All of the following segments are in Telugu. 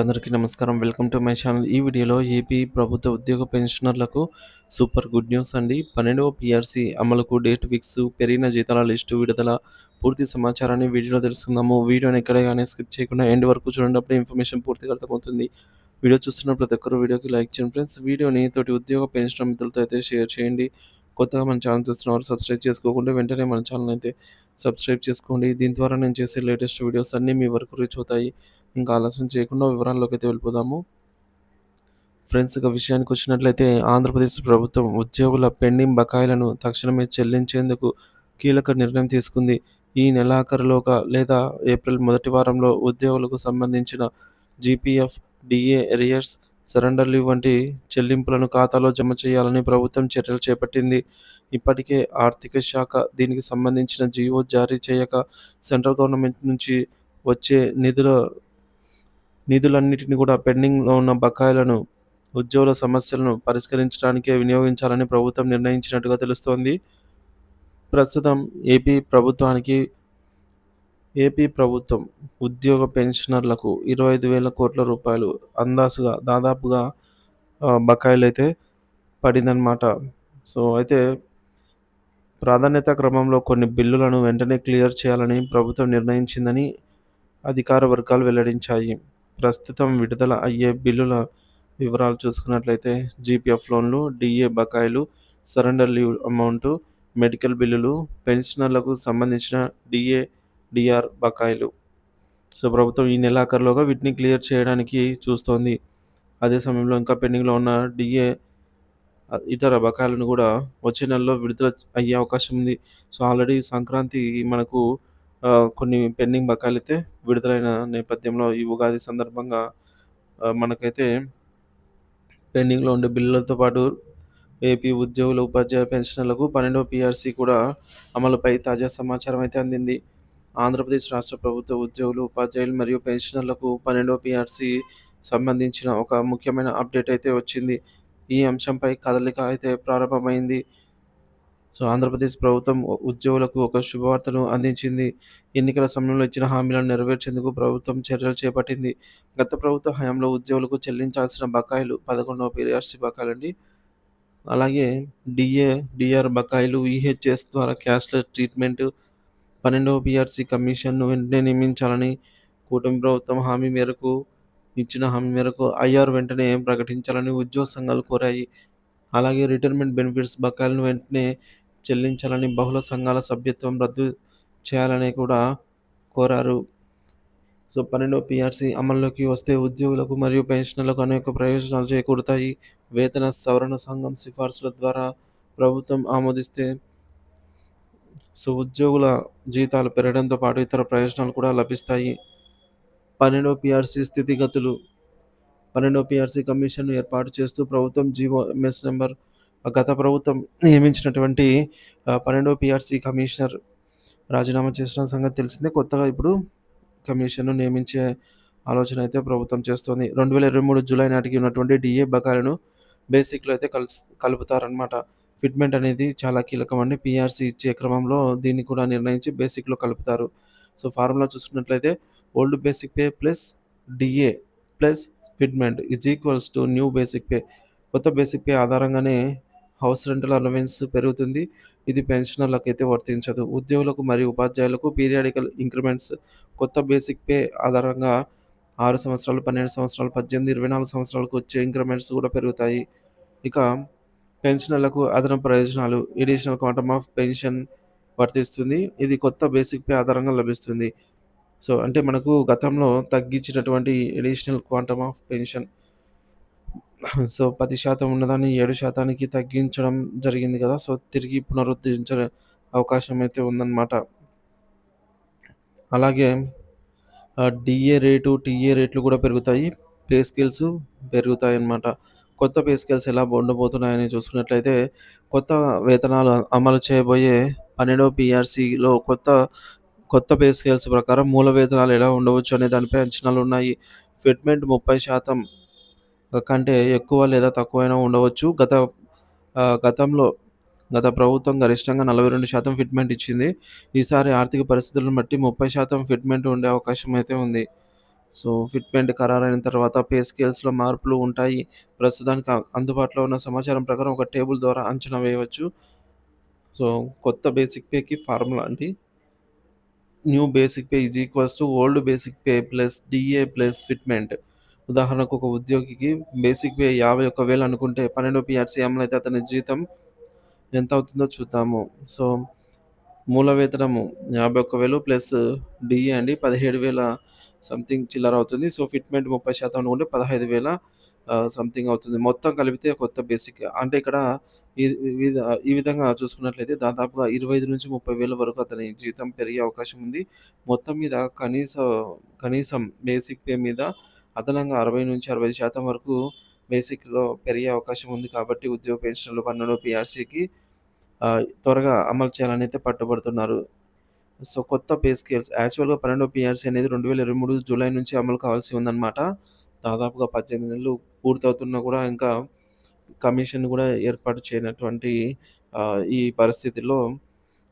అందరికీ నమస్కారం. Welcome to my channel. ఈ వీడియోలో ఏపీ ప్రభుత్వ ఉద్యోగ పెన్షనర్లకు సూపర్ గుడ్ న్యూస్ అండి. పన్నెండవ పిఆర్సీ అమలుకు డేట్ ఫిక్స్ పెరిగిన జీతాల లిస్టు విడుదల. పూర్తి సమాచారాన్ని వీడియోలో తెలుసుకుందాము. వీడియోని ఎక్కడ కానీ స్కిప్ చేయకుండా ఎండ్ వరకు చూడండి. ఇన్ఫర్మేషన్ పూర్తిగా అర్థమవుతుంది. వీడియో చూస్తున్న ప్రతి ఒక్కరు వీడియోకి లైక్ చేయండి ఫ్రెండ్స్. వీడియోని తోటి ఉద్యోగ పెన్షనర్ మిత్రులతో అయితే షేర్ చేయండి. కొత్తగా మన ఛానల్ చూస్తున్నవారు సబ్స్క్రైబ్ చేసుకోకుండా వెంటనే మన ఛానల్ అయితే సబ్స్క్రైబ్ చేసుకోండి. దీని ద్వారా నేను చేసే లేటెస్ట్ వీడియోస్ అన్నీ మీ వరకు రీచ్ అవుతాయి. ఇంకా ఆలస్యం చేయకుండా వివరాల్లోకి అయితే వెళ్ళిపోదాము. ఫ్రెండ్స్ ఇక విషయానికి వచ్చినట్లయితే ఆంధ్రప్రదేశ్ ప్రభుత్వం ఉద్యోగుల పెండింగ్ బకాయిలను తక్షణమే చెల్లించేందుకు కీలక నిర్ణయం తీసుకుంది. ఈ నెలాఖరులోగా లేదా ఏప్రిల్ మొదటి వారంలో ఉద్యోగులకు సంబంధించిన GPF DA arrears surrender leave వంటి చెల్లింపులను ఖాతాలో జమ చేయాలని ప్రభుత్వం చర్యలు చేపట్టింది. ఇప్పటికే ఆర్థిక శాఖ దీనికి సంబంధించిన జీవో జారీ చేయక సెంట్రల్ గవర్నమెంట్ నుంచి వచ్చే నిధుల నిధులన్నిటిని కూడా పెండింగ్లో ఉన్న బకాయిలను ఉద్యోగుల సమస్యలను పరిష్కరించడానికే వినియోగించాలని ప్రభుత్వం నిర్ణయించినట్టుగా తెలుస్తోంది. ప్రస్తుతం ఏపీ ప్రభుత్వానికి ఏపీ ప్రభుత్వం ఉద్యోగ పెన్షనర్లకు ఇరవై ఐదు వేల కోట్ల రూపాయలు అందాసుగా దాదాపుగా బకాయిలు అయితే పడిందనమాట సో అయితే ప్రాధాన్యత క్రమంలో కొన్ని బిల్లులను వెంటనే క్లియర్ చేయాలని ప్రభుత్వం నిర్ణయించిందని అధికార వర్గాలు వెల్లడించాయి. ప్రస్తుతం విడుదల అయ్యే బిల్లుల వివరాలు చూసుకున్నట్లయితే జీపీఎఫ్ లోన్లు డిఏ బకాయిలు సరెండర్ లీవ్ అమౌంట్ మెడికల్ బిల్లులు పెన్షనర్లకు సంబంధించిన డిఏ డిఆర్ బకాయిలు. సో ప్రభుత్వం ఈ నెలాఖరులోగా వీటిని క్లియర్ చేయడానికి చూస్తోంది. అదే సమయంలో ఇంకా పెండింగ్లో ఉన్న డిఏ ఇతర బకాయిలను కూడా వచ్చే నెలలో విడుదల అయ్యే అవకాశం ఉంది. సో ఆల్రెడీ సంక్రాంతి మనకు కొన్ని పెండింగ్ బకాయిలు విడుదలైన నేపథ్యంలో ఈ ఉగాది సందర్భంగా మనకైతే పెండింగ్లో ఉండే బిల్లులతో పాటు ఏపీ ఉద్యోగుల ఉపాధ్యాయ పెన్షన్లకు పన్నెండవ పిఆర్సీ కూడా అమలుపై తాజా సమాచారం అయితే అందింది. ఆంధ్రప్రదేశ్ రాష్ట్ర ప్రభుత్వ ఉద్యోగులు ఉపాధ్యాయులు మరియు పెన్షనర్లకు పన్నెండవ పిఆర్సీ సంబంధించిన ఒక ముఖ్యమైన అప్డేట్ అయితే వచ్చింది. ఈ అంశంపై కదలిక అయితే ప్రారంభమైంది. సో ఆంధ్రప్రదేశ్ ప్రభుత్వం ఉద్యోగులకు ఒక శుభవార్తను అందించింది. ఎన్నికల సమయంలో ఇచ్చిన హామీలను నెరవేర్చేందుకు ప్రభుత్వం చర్యలు చేపట్టింది. గత ప్రభుత్వ హయాంలో ఉద్యోగులకు చెల్లించాల్సిన బకాయిలు పదకొండవ పిఆర్సీ బకాయిలు అండి అలాగే డిఏ డిఆర్ బకాయిలు ఈహెచ్ఎస్ ద్వారా క్యాష్లెస్ ట్రీట్మెంట్ పన్నెండవ పిఆర్సీ కమిషన్ను వెంటనే నియమించాలని కూటమి ప్రభుత్వం హామీ మేరకు ఇచ్చిన హామీ మేరకు ఐఆర్ వెంటనే ప్రకటించాలని ఉద్యోగ సంఘాలు కోరాయి. అలాగే రిటైర్మెంట్ బెనిఫిట్స్ బకాయిలను వెంటనే చెల్లించాలని బహుళ సంఘాల సభ్యత్వం రద్దు చేయాలని కూడా కోరారు. సో పన్నెండో పిఆర్సీ అమల్లోకి వస్తే ఉద్యోగులకు మరియు పెన్షనర్లకు అనేక ప్రయోజనాలు చేకూరుతాయి. వేతన సవరణ సంఘం సిఫార్సుల ద్వారా ప్రభుత్వం ఆమోదిస్తే సో ఉద్యోగుల జీతాలు పెరగడంతో పాటు ఇతర ప్రయోజనాలు కూడా లభిస్తాయి. పన్నెండో పిఆర్సీ స్థితిగతులు పన్నెండో పిఆర్సీ కమిషన్ ఏర్పాటు చేస్తూ ప్రభుత్వం జీవో ఎంఎస్ నెంబర్ గత ప్రభుత్వం నియమించినటువంటి పన్నెండో పిఆర్సీ కమిషనర్ రాజీనామా చేసిన సంగతి తెలిసిందే. కొత్తగా ఇప్పుడు కమిషన్ను నియమించే ఆలోచన అయితే ప్రభుత్వం చేస్తోంది. రెండు వేల ఇరవై మూడు జూలై నాటికి ఉన్నటువంటి డిఏ బకాయిలను బేసిక్లో అయితే కలు కలుపుతారనమాట ఫిట్మెంట్ అనేది చాలా కీలకం అండి పిఆర్సీ ఇచ్చే క్రమంలో దీన్ని కూడా నిర్ణయించి బేసిక్లో కలుపుతారు. సో ఫార్ములా చూసుకున్నట్లయితే old basic pay plus DA plus fitment is equals to new basic pay కొత్త బేసిక్ పే ఆధారంగానే హౌస్ రెంటల్ అలవెన్స్ పెరుగుతుంది. ఇది పెన్షనర్లకు అయితే వర్తించదు. ఉద్యోగులకు మరియు ఉపాధ్యాయులకు పీరియాడికల్ ఇంక్రిమెంట్స్ కొత్త బేసిక్ పే ఆధారంగా ఆరు సంవత్సరాలు పన్నెండు సంవత్సరాలు పద్దెనిమిది ఇరవై నాలుగు సంవత్సరాలకు వచ్చే ఇంక్రిమెంట్స్ కూడా పెరుగుతాయి. ఇక పెన్షనర్లకు అదనపు ప్రయోజనాలు. ఎడిషనల్ క్వాంటమ్ ఆఫ్ పెన్షన్ వర్తిస్తుంది. ఇది కొత్త బేసిక్ పే ఆధారంగా లభిస్తుంది. సో అంటే మనకు గతంలో తగ్గించినటువంటి additional quantum of pension so పది శాతం ఉన్నదాన్ని ఏడు శాతానికి తగ్గించడం జరిగింది కదా సో తిరిగి పునరుద్ధరించే అవకాశం అయితే ఉందన్నమాట. అలాగే డిఏ రేటు టీఏ రేట్లు కూడా పెరుగుతాయి. పే స్కిల్స్ పెరుగుతాయి అన్నమాట కొత్త పే స్కేల్స్ ఎలా ఉండబోతున్నాయని చూసుకున్నట్లయితే కొత్త వేతనాలు అమలు చేయబోయే పన్నెండవ పిఆర్సీలో కొత్త కొత్త పే స్కేల్స్ ప్రకారం మూల వేతనాలు ఎలా ఉండవచ్చు అనే దానిపై అంచనాలు ఉన్నాయి ఫిట్మెంట్ ముప్పై శాతం కంటే ఎక్కువ లేదా తక్కువైనా ఉండవచ్చు గత గతంలో గత ప్రభుత్వం గరిష్టంగా నలభై రెండు శాతం ఫిట్మెంట్ ఇచ్చింది ఈసారి ఆర్థిక పరిస్థితులను బట్టి ముప్పై శాతం ఫిట్మెంట్ ఉండే అవకాశం అయితే ఉంది సో, ఫిట్‌మెంట్ ఖరారైన తర్వాత పే స్కేల్స్‌లో మార్పులు ఉంటాయి. ప్రస్తుతానికి అందుబాటులో ఉన్న సమాచారం ప్రకారం ఒక టేబుల్ ద్వారా అంచనా వేయవచ్చు. సో, కొత్త బేసిక్ పేకి ఫార్ములా అండి. New basic pay is equals to old basic pay plus DA plus fitment. ఉదాహరణకు ఒక ఉద్యోగికి బేసిక్ పే 51,000 అనుకుంటే 12 పీఆర్సీ అయితే అతని జీతం ఎంత అవుతుందో చూద్దాము. సో, మూల వేతనము 51,000 ప్లస్ డీఏ అండి 17,000 సంథింగ్ చిల్లర అవుతుంది. సో, ఫిట్‌మెంట్ 30% అనుకుంటే పదహైదు వేల సంథింగ్ అవుతుంది. మొత్తం కలిపితే కొత్త బేసిక్ అంటే ఇక్కడ ఈ విధంగా చూసుకున్నట్లయితే దాదాపుగా 25,000-30,000 వరకు అతని జీతం పెరిగే అవకాశం ఉంది. మొత్తం మీద కనీస కనీసం బేసిక్ పే మీద అదనంగా 60-65% వరకు బేసిక్‌లో పెరిగే అవకాశం ఉంది కాబట్టి ఉద్యోగ పెన్షన్లు 12 పీఆర్సీకి త్వరగా అమలు చేయాలని అయితే పట్టుబడుతున్నారు. సో, కొత్త పే స్కేల్స్ యాక్చువల్‌గా పన్నెండో పిఆర్సీ అనేది 2023 జూలై నుంచి అమలు కావాల్సి ఉందన్నమాట. దాదాపుగా 18 నెలలు పూర్తవుతున్నా కూడా ఇంకా కమిషన్ కూడా ఏర్పాటు చేయనటువంటి ఈ పరిస్థితిలో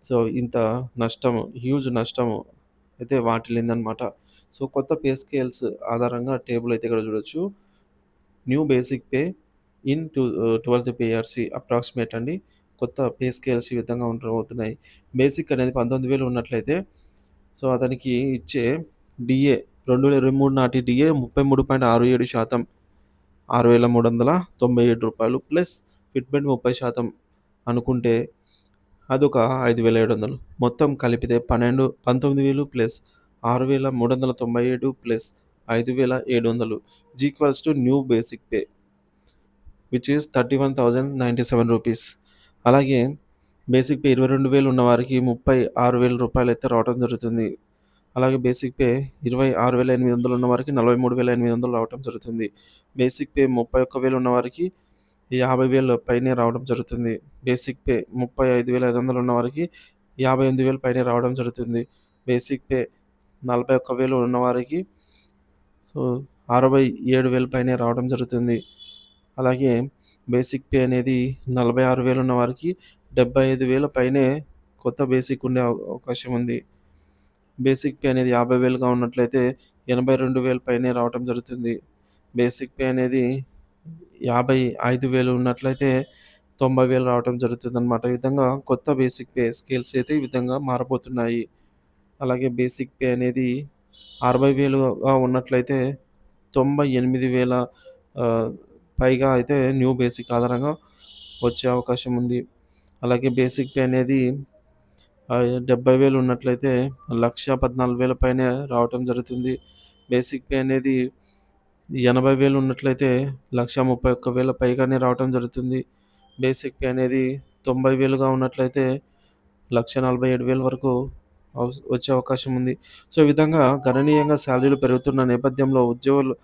సో, ఇంత నష్టము హ్యూజ్ నష్టము అయితే వాటిల్లిందనమాట. సో, కొత్త పే స్కేల్స్ ఆధారంగా టేబుల్ అయితే ఇక్కడ చూడొచ్చు. New basic pay in to twelfth PRC approximate అండి. కొత్త పే స్కేల్స్ ఈ విధంగా ఉండడం అవుతున్నాయి బేసిక్ అనేది పంతొమ్మిది వేలు ఉన్నట్లయితే సో అతనికి ఇచ్చే డిఏ రెండు వేల ఇరవై మూడు నాటి డిఏ ముప్పై మూడు పాయింట్ ఆరు ఏడు శాతం ఆరు వేల మూడు వందల తొంభై ఏడు రూపాయలు ప్లస్ ఫిట్మెంట్ ముప్పై శాతం అనుకుంటే అదొక ఐదు వేల ఏడు వందలు. మొత్తం కలిపితే పన్నెండు పంతొమ్మిది వేలు ప్లస్ ఆరు వేల మూడు వందల తొంభై ఏడు ప్లస్ ఐదు వేల ఏడు వందలు. Equals to new basic pay which is thirty one thousand ninety seven rupees అలాగే బేసిక్ పే ఇరవై రెండు వేలు ఉన్నవారికి ముప్పై ఆరు వేల రూపాయలు అయితే రావడం జరుగుతుంది. అలాగే బేసిక్ పే ఇరవై ఆరు వేల ఎనిమిది వందలు ఉన్నవారికి నలభై మూడు వేల ఎనిమిది వందలు రావడం జరుగుతుంది. బేసిక్ పే ముప్పై ఒక్క వేలు ఉన్నవారికి యాభై వేలు పైనే రావడం జరుగుతుంది. బేసిక్ పే ముప్పై ఐదు వేల ఐదు వందలు ఉన్నవారికి యాభై ఎనిమిది వేలు పైనే రావడం జరుగుతుంది. బేసిక్ పే నలభై ఒక్క వేలు ఉన్నవారికి సో అరవై ఏడు వేలు పైనే రావడం జరుగుతుంది. అలాగే బేసిక్ పే అనేది 46,000 ఉన్న వారికి 75,000 పైనే కొత్త బేసిక్ ఉండే అవకాశం ఉంది. బేసిక్ పే అనేది 50,000గా ఉన్నట్లయితే 82,000 పైనే రావటం జరుగుతుంది. బేసిక్ పే అనేది 55,000 ఉన్నట్లయితే తొంభై వేలు రావటం జరుగుతుందనమాట. ఈ విధంగా కొత్త బేసిక్ పే స్కేల్స్ అయితే ఈ విధంగా మారబోతున్నాయి. అలాగే బేసిక్ పే అనేది 60,000గా ఉన్నట్లయితే తొంభై ఎనిమిది వేల పైగా అయితే న్యూ బేసిక్ ఆధారంగా వచ్చే అవకాశం ఉంది. అలాగే బేసిక్ పే అనేది డెబ్బై వేలు ఉన్నట్లయితే 1,14,000 పైనే రావటం జరుగుతుంది. బేసిక్ పే అనేది ఎనభై వేలు ఉన్నట్లయితే 1,31,000 పైగానే రావటం జరుగుతుంది. బేసిక్ పే అనేది 90,000గా ఉన్నట్లయితే 1,47,000 వరకు వచ్చే అవకాశం ఉంది. సో, ఈ విధంగా గణనీయంగా శాలరీలు పెరుగుతున్న నేపథ్యంలో ఉద్యోగులు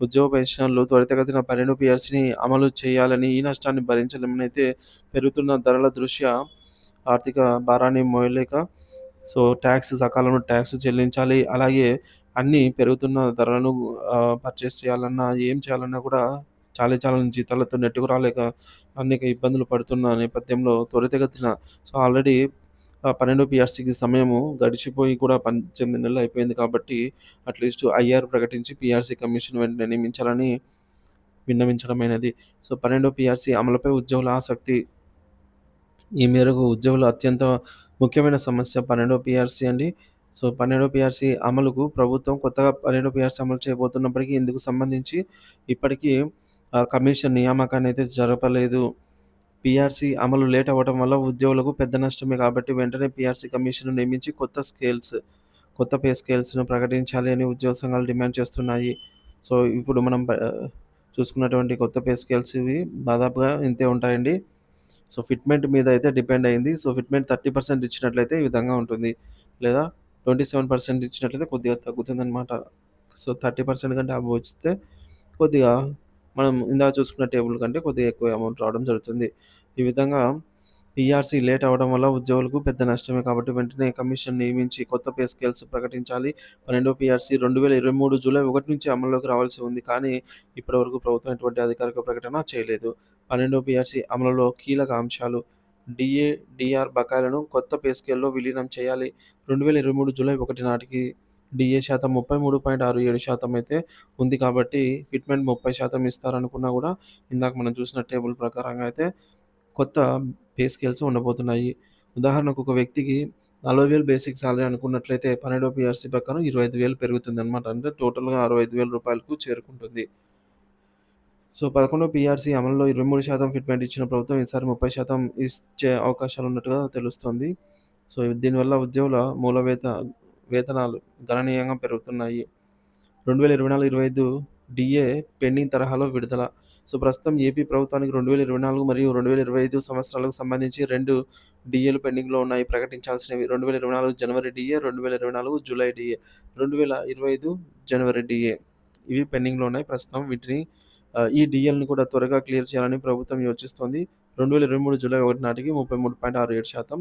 ఉద్యోగ పెన్షన్లు త్వరితగతిన పన్నెండు పిఆర్సీని అమలు చేయాలని, ఈ నష్టాన్ని భరించలేమని అయితే పెరుగుతున్న ధరల దృష్ట్యా ఆర్థిక భారాన్ని మోయలేక సో, ట్యాక్స్ సకాలంలో ట్యాక్స్ చెల్లించాలి. అలాగే అన్నీ పెరుగుతున్న ధరలను పర్చేస్ చేయాలన్నా, ఏం చేయాలన్నా కూడా చాలా చాలని జీతాలతో నెట్టుకు రాలేక అనేక ఇబ్బందులు పడుతున్న నేపథ్యంలో త్వరితగతిన సో, ఆల్రెడీ ఆహ్, 12 పీఆర్సీకి సమయము గడిచిపోయి కూడా 18 నెలలు అయిపోయింది కాబట్టి అట్‌లీస్ట్ ఐఆర్ ప్రకటించి పిఆర్సీ కమిషన్ వెంటనే నియమించాలని విన్నవించడమైనది. సో, 12 పీఆర్సీ అమలుపై ఉద్యోగుల ఆసక్తి ఈ మేరకు ఉద్యోగుల అత్యంత ముఖ్యమైన సమస్య 12 పీఆర్సీ అండి. సో, పన్నెండో పిఆర్సీ అమలుకు ప్రభుత్వం కొత్తగా 12 పీఆర్సీ అమలు చేయబోతున్నప్పటికీ ఇందుకు సంబంధించి ఇప్పటికీ కమిషన్ నియామకాన్ని అయితే జరపలేదు. పీఆర్సీ అమలు లేట్ అవ్వడం వల్ల ఉద్యోగులకు పెద్ద నష్టమే కాబట్టి వెంటనే పీఆర్సీ కమిషన్‌ను నియమించి కొత్త స్కేల్స్ కొత్త పే స్కేల్స్‌ను ప్రకటించాలి అని ఉద్యోగ సంఘాలు డిమాండ్ చేస్తున్నాయి. సో, ఇప్పుడు మనం చూసుకున్నటువంటి కొత్త పే స్కేల్స్ ఇవి దాదాపుగా ఇంతే ఉంటాయండి. సో, ఫిట్‌మెంట్ మీద అయితే డిపెండ్ అయింది. సో, ఫిట్‌మెంట్ 30% ఇచ్చినట్లయితే ఈ విధంగా ఉంటుంది. లేదా 27% ఇచ్చినట్లయితే కొద్దిగా తగ్గుతుందన్నమాట సో, 30% కంటే అబ్బో ఇస్తే కొద్దిగా మనం ఇందాక చూసుకున్న టేబుల్ కంటే కొద్దిగా ఎక్కువ అమౌంట్ రావడం జరుగుతుంది. ఈ విధంగా పీఆర్సీ లేట్ అవ్వడం వల్ల ఉద్యోగులకు పెద్ద నష్టమే కాబట్టి వెంటనే కమిషన్ నియమించి కొత్త పే స్కేల్స్ ప్రకటించాలి. 12 పీఆర్సీ 2023 జూలై ఒకటి నుంచి అమల్లోకి రావాల్సి ఉంది. కానీ ఇప్పటివరకు ప్రభుత్వం ఎటువంటి అధికారిక ప్రకటన చేయలేదు. 12 పీఆర్సీ అమలులో కీలక అంశాలు డిఏ డిఆర్ బకాయిలను కొత్త పే స్కేల్‌లో విలీనం చేయాలి. 2023 జూలై ఒకటి నాటికి డిఏ శాతం 33.67% అయితే ఉంది కాబట్టి ఫిట్‌మెంట్ 30% ఇస్తారనుకున్నా కూడా ఇందాక మనం చూసిన టేబుల్ ప్రకారంగా అయితే కొత్త పే స్కేల్స్ ఉండబోతున్నాయి. ఉదాహరణకు ఒక వ్యక్తికి 40,000 బేసిక్ సాలరీ అనుకున్నట్లయితే 12వ పిఆర్సీ ప్రకారం 25,000 పెరుగుతుందనమాట. అంటే టోటల్‌గా 65,000 రూపాయలకు చేరుకుంటుంది. సో, 11వ పిఆర్సీ అమలులో 23% ఫిట్‌మెంట్ ఇచ్చిన ప్రభుత్వం ఈసారి 30% ఇచ్చే అవకాశాలు ఉన్నట్టుగా తెలుస్తుంది సో, దీనివల్ల ఉద్యోగుల మూలవేత వేతనాలు గణనీయంగా పెరుగుతున్నాయి. రెండు వేల ఇరవై నాలుగు ఇరవై ఐదు డిఏ పెండింగ్ తరహాలో విడుదల. సో ప్రస్తుతం ఏపీ ప్రభుత్వానికి రెండు వేల ఇరవై నాలుగు మరియు రెండు వేల ఇరవై ఐదు సంవత్సరాలకు సంబంధించి రెండు డిఏలు పెండింగ్లో ఉన్నాయి. ప్రకటించాల్సినవి రెండు వేల ఇరవై నాలుగు జనవరి డిఏ రెండు వేల ఇరవై నాలుగు జూలై డిఏ రెండు వేల ఇరవై ఐదు జనవరి డిఏ ఇవి పెండింగ్లో ఉన్నాయి. ప్రస్తుతం వీటిని ఈ డిఎల్ని కూడా త్వరగా క్లియర్ చేయాలని ప్రభుత్వం యోచిస్తోంది. రెండు వేల ఇరవై మూడు జూలై ఒకటి నాటికి ముప్పై మూడు పాయింట్ ఆరు ఏడు శాతం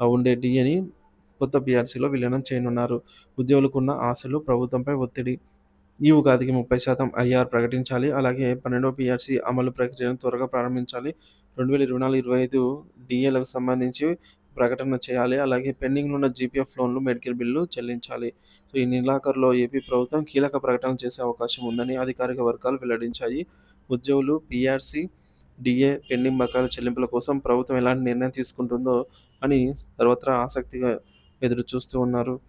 ఉండే డిఏని కొత్త బీఆర్సీలో విలీనం చేయనున్నారు. ఉద్యోగులకున్న ఆశలు, ప్రభుత్వంపై ఒత్తిడి. ఈ ఉగాదికి 30% ఐఆర్ ప్రకటించాలి. అలాగే 12వ పీఆర్సీ అమలు ప్రక్రియను త్వరగా ప్రారంభించాలి. 2024, 25 డిఏలకు సంబంధించి ప్రకటన చేయాలి. అలాగే పెండింగ్‌లో ఉన్న జీపీఎఫ్ లోన్లు, మెడికల్ బిల్లు చెల్లించాలి. సో, ఈ నెలాఖరులో ఏపీ ప్రభుత్వం కీలక ప్రకటన చేసే అవకాశం ఉందని అధికారిక వర్గాలు వెల్లడించాయి. ఉద్యోగులు పీఆర్సీ, డిఏ పెండింగ్ బకాయిల చెల్లింపుల కోసం ప్రభుత్వం ఎలాంటి నిర్ణయం తీసుకుంటుందో అని సర్వత్రా ఆసక్తిగా ఎదురు చూస్తూ ఉన్నారు.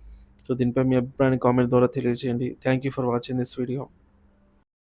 సో, దీనిపై మీ అభిప్రాయాన్ని కామెంట్ ద్వారా తెలియజేయండి. Thank you for watching this video.